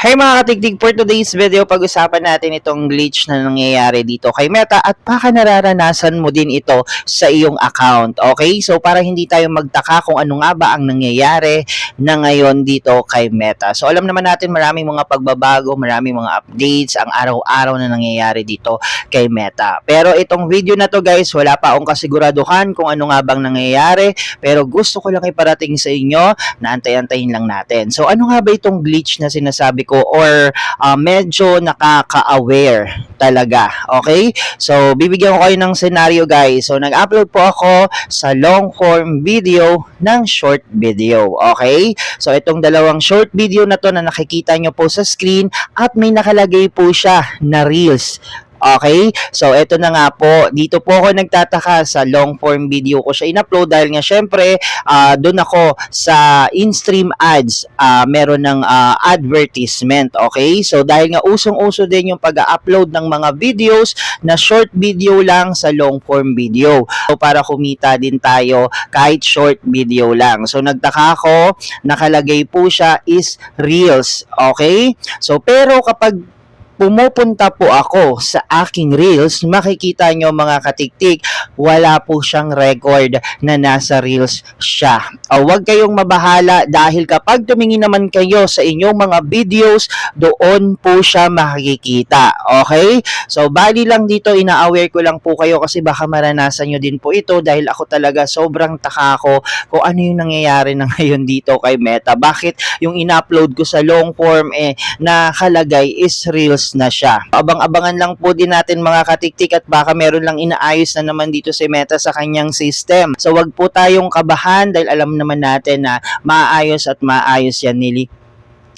Hey mga katigdig, for today's video, pag-usapan natin itong glitch na nangyayari dito kay Meta at baka nararanasan mo din ito sa iyong account. Okay? So para hindi tayo magtaka kung ano nga ba ang nangyayari na ngayon dito kay Meta. So alam naman natin maraming mga pagbabago, maraming mga updates ang araw-araw na nangyayari dito kay Meta. Pero itong video na to guys, wala pa akong kasiguraduhan kung ano nga bang nangyayari. Pero gusto ko lang iparating sa inyo na antay-antayin lang natin. So ano nga ba itong glitch na sinasabi ko or uh, medyo nakaka-aware talaga. Okay? So bibigyan ko kayo ng scenario guys. So nag-upload po ako sa long form video ng short video. Okay? So itong dalawang short video na to na nakikita nyo po sa screen at may nakalagay po siya na reels. Okay? So, ito na nga po. Dito po ako nagtataka sa long form video ko siya in-upload dahil nga syempre, ah, doon ako sa in-stream ads, ah, meron ng ah, advertisement. Okay? So, dahil nga usong-uso din yung pag-upload ng mga videos na short video lang sa long form video. So, para kumita din tayo kahit short video lang. So, nagtaka ako, nakalagay po siya is Reels. Okay? So, pero kapag pumupunta po ako sa aking reels, makikita nyo mga katiktik, wala po siyang record na nasa reels siya. O wag kayong mabahala dahil kapag tumingin naman kayo sa inyong mga videos, doon po siya makikita. Okay? So, bali lang dito, ina-aware ko lang po kayo kasi baka maranasan nyo din po ito dahil ako talaga sobrang taka ko kung ano yung nangyayari na ngayon dito kay Meta. Bakit yung in-upload ko sa long form eh, nakalagay is reels na siya. Abang-abangan lang po din natin mga katiktik at baka meron lang inaayos na naman dito si Meta sa kanyang system. So wag po tayong kabahan dahil alam naman natin na maayos at maayos yan nili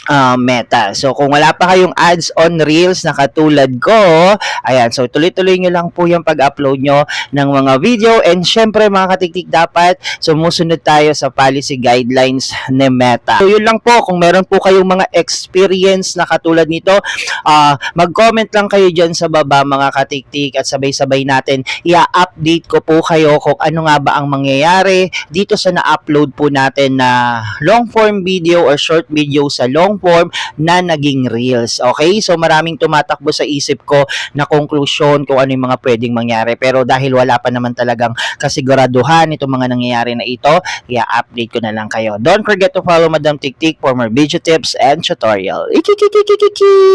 uh, Meta. So kung wala pa kayong ads on Reels na katulad ko, ayan, so tuloy-tuloy nyo lang po yung pag-upload nyo ng mga video and syempre mga katiktik dapat sumusunod tayo sa policy guidelines ni Meta. So yun lang po, kung meron po kayong mga experience na katulad nito, ah, mag-comment lang kayo dyan sa baba mga katiktik at sabay-sabay natin i-update ko po kayo kung ano nga ba ang mangyayari dito sa na-upload po natin na long form video or short video sa long form na naging reels. Okay? So maraming tumatakbo sa isip ko na conclusion kung ano yung mga pwedeng mangyari. Pero dahil wala pa naman talagang kasiguraduhan itong mga nangyayari na ito, i-update ko na lang kayo. Don't forget to follow Madam Tiktik for more video tips and tutorial. Ikikikikikiki!